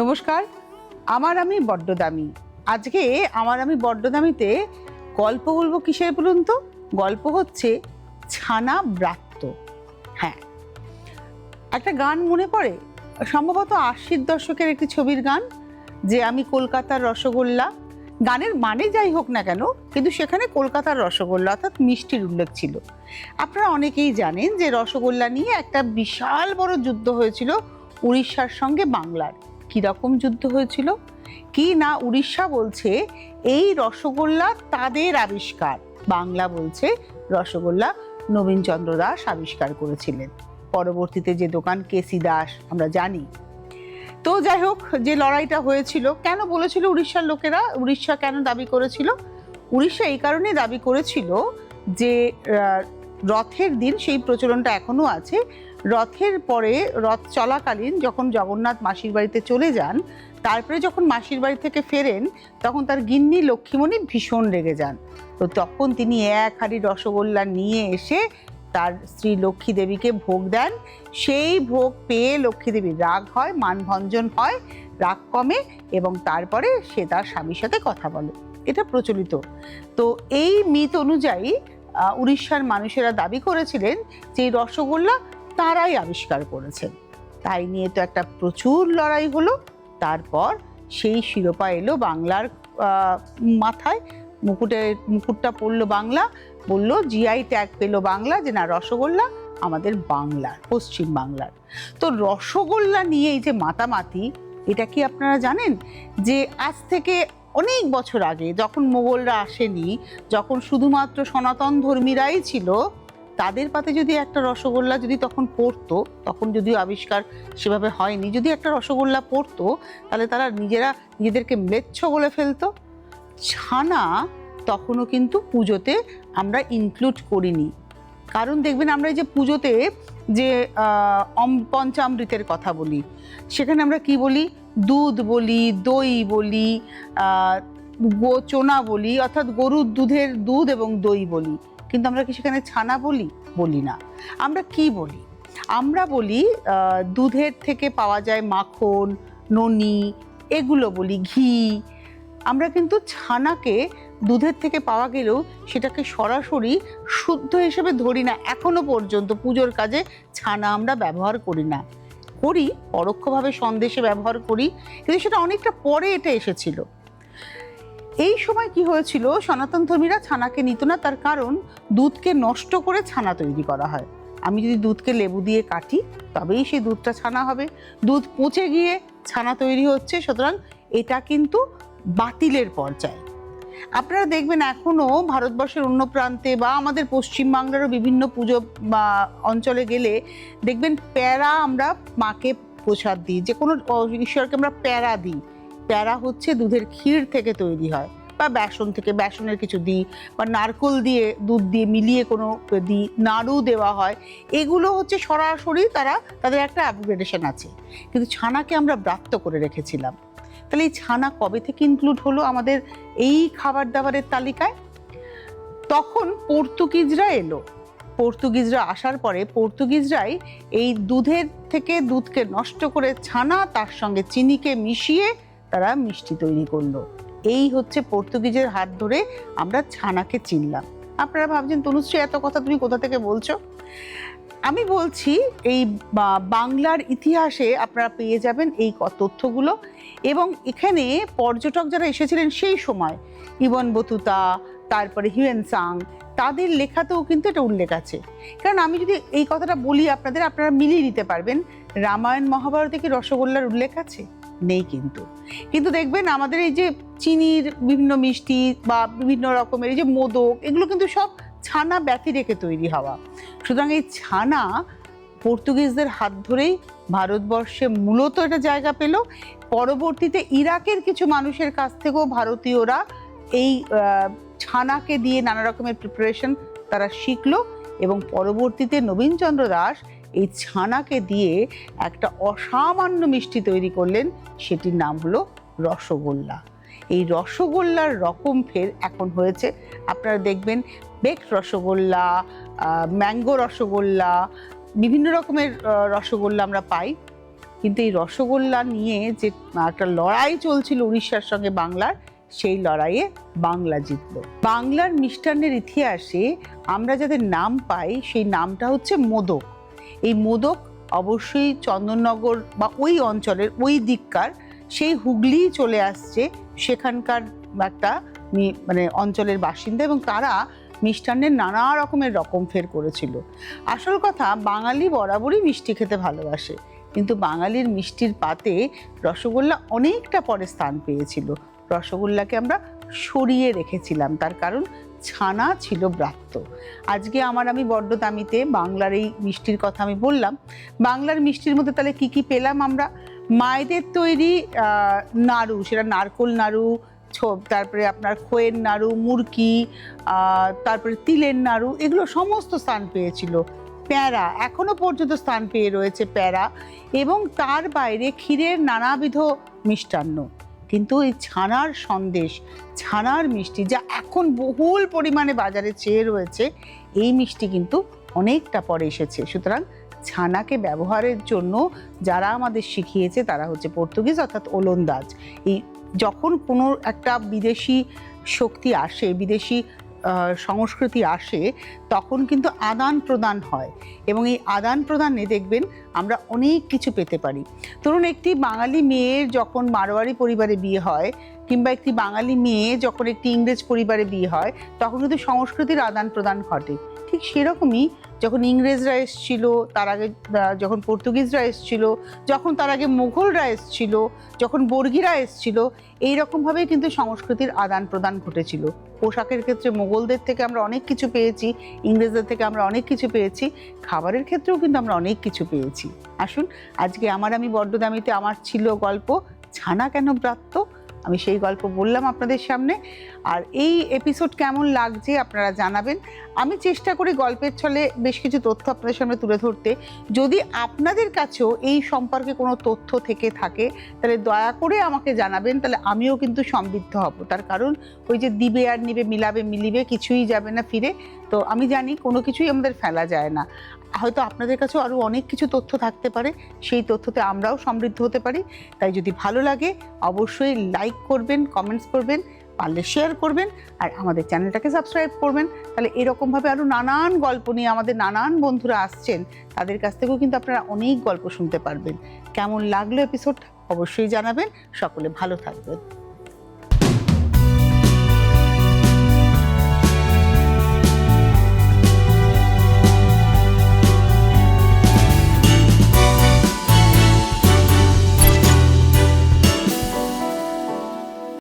নমস্কার, আমার আমি বড্ড দামি আজকে আমার আমি বড্ড দামিতে গল্প বলব কিসের বলুন তো? গল্প হচ্ছে ছানা ব্রাত্য। হ্যাঁ একটা গান মনে পড়ে? সম্ভবত আশির দশকের একটি ছবির গান, যে আমি কলকাতার রসগোল্লা। গানের মানে যাই হোক না কেন, কিন্তু সেখানে কলকাতার রসগোল্লা অর্থাৎ মিষ্টির উল্লেখ ছিল। আপনারা অনেকেই জানেন যে রসগোল্লা নিয়ে একটা বিশাল বড় যুদ্ধ হয়েছিল উড়িষ্যার সঙ্গে বাংলার। কীরকম যুদ্ধ হয়েছিল? কি না উড়িষ্যা বলছে, এই রসগোল্লা তাদের আবিষ্কার। বাংলা বলছে, রসগোল্লা নবীনচন্দ্র দাস আবিষ্কার করেছিলেন। পরবর্তীতে যে দোকান কেসি দাস, আমরা জানি। তো যাই হোক, যে লড়াইটা হয়েছিল, কেন বলেছিল উড়িষ্যার লোকেরা? উড়িষ্যা কেন দাবি করেছিল? উড়িষ্যা এই কারণে দাবি করেছিল যে রথের দিন সেই প্রচলনটা এখনও আছে। রথের পরে রথ চলাকালীন যখন জগন্নাথ মাসির বাড়িতে চলে যান, তারপরে যখন মাসির বাড়ি থেকে ফেরেন, তখন তার গিন্নি লক্ষ্মীমণি ভীষণ রেগে যান। তো তখন তিনি এক হাঁড়ি রসগোল্লা নিয়ে এসে তার স্ত্রী লক্ষ্মী দেবীকে ভোগ দেন। সেই ভোগ পেয়ে লক্ষ্মী দেবীর রাগ হয়, মানভঞ্জন হয়, রাগ কমে এবং তারপরে সে তার স্বামীর সাথে কথা বলে। এটা প্রচলিত। তো এই মিথ অনুযায়ী উড়িষ্যার মানুষেরা দাবি করেছিলেন যে রসগোল্লা তারাই আবিষ্কার করেছেন। তাই নিয়ে তো একটা প্রচুর লড়াই হলো। তারপর সেই শিরোপা এলো বাংলার মাথায়। মুকুটে, মুকুটটা পড়ল বাংলা, বলল, জিআই ট্যাগ পেল বাংলা যে, না, রসগোল্লা আমাদের বাংলার, পশ্চিম বাংলার। তো রসগোল্লা নিয়ে এই যে মাতামাতি, এটা কি আপনারা জানেন? যে আজ থেকে অনেক বছর আগে যখন মোগলরা আসেনি, যখন শুধুমাত্র সনাতন ধর্মীরাই ছিল তাদের পাতে যদি একটা রসগোল্লা যদি তখন পড়তো, তখন যদিও আবিষ্কার সেভাবে হয়নি, যদি একটা রসগোল্লা পড়তো, তাহলে তারা নিজেরা নিজেদেরকে ম্লেচ্ছ বলে ফেলতো। ছানা তখনও কিন্তু পুজোতে আমরা ইনক্লুড করিনি। কারণ দেখবেন আমরা এই যে পুজোতে যে পঞ্চামৃতের কথা বলি, সেখানে আমরা কি বলি? দুধ বলি, দই বলি চোনা বলি, অর্থাৎ গরুর দুধের দুধ এবং দই বলি। কিন্তু আমরা কি সেখানে ছানা বলি বলি না। আমরা কি বলি? আমরা বলি দুধের থেকে পাওয়া যায় মাখন, ননি, এগুলো বলি, ঘি। আমরা কিন্তু ছানাকে দুধের থেকে পাওয়া গেলেও সেটাকে সরাসরি শুদ্ধ হিসেবে ধরি না। এখনও পর্যন্ত পুজোর কাজে ছানা আমরা ব্যবহার করি না। করি, পরোক্ষভাবে সন্দেশে ব্যবহার করি, কিন্তু সেটা অনেকটা পরে এটা এসেছিল। এই সময় কি হয়েছিল? সনাতন ধর্মীরা ছানাকে নিত না, তার কারণ দুধকে নষ্ট করে ছানা তৈরি করা হয়। আমি যদি দুধকে লেবু দিয়ে কাটি, তবেই সেই দুধটা ছানা হবে। দুধ পচে গিয়ে ছানা তৈরি হচ্ছে, সুতরাং এটা কিন্তু বাতিলের পর্যায়ে। আপনারা দেখবেন এখনও ভারতবর্ষের অন্য প্রান্তে বা আমাদের পশ্চিমবাংলারও বিভিন্ন পুজো বা অঞ্চলে গেলে দেখবেন প্যারা আমরা মাকে প্রসাদ দিই। যে কোনো ঈশ্বরকে আমরা প্যারা দিই। প্যারা হচ্ছে দুধের ক্ষীর থেকে তৈরি হয় বা বেসন থেকে, বেসনের কিছু দিই বা নারকোল দিয়ে দুধ দিয়ে মিলিয়ে কোনো দিই, নাড়ু দেওয়া হয়। এগুলো হচ্ছে সরাসরি তারা তাদের একটা আপগ্রেডেশন আছে। কিন্তু ছানাকে আমরা ব্রাত্য করে রেখেছিলাম। তাহলে এই ছানা কবে থেকে ইনক্লুড হলো আমাদের এই খাবার দাবারের তালিকায়? তখন পর্তুগিজরা এলো। পর্তুগিজরা আসার পরে পর্তুগিজরাই এই দুধের থেকে দুধকে নষ্ট করে ছানা তার সঙ্গে চিনিকে মিশিয়ে তারা মিষ্টি তৈরি করল। এই হচ্ছে পর্তুগিজের হাত ধরে আমরা ছানাকে চিনলাম। আপনারা ভাবছেন, তনুশ্রী, এত কথা তুমি কোথা থেকে বলছো? আমি বলছি, এই বাংলার ইতিহাসে আপনারা পেয়ে যাবেন এই তথ্যগুলো। এবং এখানে পর্যটক যারা এসেছিলেন সেই সময়, ইবন বতুতা, তারপরে হিউয়েন সাং, তাদের লেখাতেও কিন্তু এটা উল্লেখ আছে। কারণ আমি যদি এই কথাটা বলি আপনাদের, আপনারা মিলিয়ে নিতে পারবেন। রামায়ণ মহাভারতে কি রসগোল্লার উল্লেখ আছে? নেই কিন্তু। কিন্তু দেখবেন আমাদের এই যে চিনির বিভিন্ন মিষ্টি বা বিভিন্ন রকমের এই যে মোদক, এগুলো কিন্তু সব ছানা ব্যতি রেখে তৈরি হওয়া। সুতরাং এই ছানা পর্তুগিজদের হাত ধরেই ভারতবর্ষে মূলত এটা জায়গা পেল। পরবর্তীতে ইরাকের কিছু মানুষের কাছ থেকেও ভারতীয়রা এই ছানাকে দিয়ে নানা রকমের প্রিপারেশন তারা শিখলো এবং পরবর্তীতে নবীনচন্দ্র দাস এই ছানাকে দিয়ে একটা অসামান্য মিষ্টি তৈরি করলেন, সেটির নাম হলো রসগোল্লা। এই রসগোল্লার রকম ফের এখন হয়েছে। আপনারা দেখবেন বেক রসগোল্লা ম্যাঙ্গো রসগোল্লা, বিভিন্ন রকমের রসগোল্লা আমরা পাই। কিন্তু এই রসগোল্লা নিয়ে যে একটা লড়াই চলছিল উড়িষ্যার সঙ্গে বাংলার, সেই লড়াইয়ে বাংলা জিতলো। বাংলার মিষ্টান্নের ইতিহাসে আমরা যাদের নাম পাই, সেই নামটা হচ্ছে মোদক। এই মোদক অবশ্যই চন্দননগর বা ওই অঞ্চলের ওই দিককার, সেই হুগলি চলে আসছে সেখানকার একটা মানে অঞ্চলের বাসিন্দা এবং তারা মিষ্টান্নের নানা রকমের রকম ফের করেছিল। আসল কথা, বাঙালি বরাবরই মিষ্টি খেতে ভালোবাসে, কিন্তু বাঙালির মিষ্টির পাতে রসগোল্লা অনেকটা পরে স্থান পেয়েছিল। রসগোল্লাকে আমরা সরিয়ে রেখেছিলাম, তার কারণ ছানা ছিল ব্রাত্য। আজকে আমার আমি বড্ড দামিতে বাংলার এই মিষ্টির কথা আমি বললাম। বাংলার মিষ্টির মধ্যে তাহলে কি কি পেলাম আমরা? মায়েদের তৈরি নাড়ু, সেটা নারকোল নাড়ু, ছো- তারপরে আপনার খোয়ের নাড়ু, মুরকি তারপরে তিলের নাড়ু, এগুলো সমস্ত স্থান পেয়েছিল। প্যাঁরা, এখনও পর্যন্ত স্থান পেয়ে রয়েছে প্যাঁরা। এবং তার বাইরে ক্ষীরের নানাবিধ মিষ্টান্ন। কিন্তু এই ছানার সন্দেশ, ছানার মিষ্টি যা এখন বহুল পরিমাণে বাজারে চেয়ে রয়েছে, এই মিষ্টি কিন্তু অনেকটা পরে এসেছে। সুতরাং ছানাকে ব্যবহারের জন্য যারা আমাদের শিখিয়েছে তারা হচ্ছে পর্তুগিজ অর্থাৎ ওলন্দাজ। এই যখন কোনো একটা বিদেশি শক্তি আসে, বিদেশি সংস্কৃতি আসে, তখন কিন্তু আদান প্রদান হয়। এবং এই আদান প্রদানে দেখবেন আমরা অনেক কিছু পেতে পারি। ধরুন একটি বাঙালি মেয়ের যখন মারোয়ারি পরিবারে বিয়ে হয় কিংবা একটি বাঙালি মেয়ে যখন একটি ইংরেজ পরিবারে বিয়ে হয়, তখন কিন্তু সংস্কৃতির আদান প্রদান ঘটে। ঠিক সেরকমই যখন ইংরেজরা এসছিল, তার আগে যখন পর্তুগিজরা এসছিল, যখন তার আগে মুঘলরা এসছিল, যখন বর্গিরা এসছিল এই রকমভাবেই কিন্তু সংস্কৃতির আদান প্রদান ঘটেছিল। পোশাকের ক্ষেত্রে মোগলদের থেকে আমরা অনেক কিছু পেয়েছি, ইংরেজদের থেকে আমরা অনেক কিছু পেয়েছি, খাবারের ক্ষেত্রেও কিন্তু আমরা অনেক কিছু পেয়েছি। আসুন, আজকে আমার আমি বড্ডদামিতে আমার ছিল গল্প, ছানা কেন ব্রাত্য? আমি সেই গল্প বললাম আপনাদের সামনে। আর এই এপিসোড কেমন লাগছে আপনারা জানাবেন। আমি চেষ্টা করি গল্পের ছলে বেশ কিছু তথ্য আপনাদের সামনে তুলে ধরতে। যদি আপনাদের কাছেও এই সম্পর্কে কোনো তথ্য থেকে থাকে, তাহলে দয়া করে আমাকে জানাবেন, তাহলে আমিও কিন্তু সমৃদ্ধ হব। তার কারণ ওই যে দিবে আর নিবে, মিলাবে, মিলিবে কিছুই যাবে না ফিরে। তো আমি জানি কোনো কিছুই আমাদের ফেলা যায় না। হয়তো আপনাদের কাছেও আরও অনেক কিছু তথ্য থাকতে পারে। সেই তথ্যতে আমরাও সমৃদ্ধ হতে পারি। তাই যদি ভালো লাগে, অবশ্যই লাইক করবেন কমেন্টস করবেন, পারলে শেয়ার করবেন, আর আমাদের চ্যানেলটাকে সাবস্ক্রাইব করবেন। তাহলে এরকমভাবে আরও নানান গল্প নিয়ে আমাদের নানান বন্ধুরা আসছেন, তাদের কাছ থেকেও কিন্তু আপনারা অনেক গল্প শুনতে পারবেন। কেমন লাগল এপিসোড অবশ্যই জানাবেন। সকলে ভালো থাকবেন।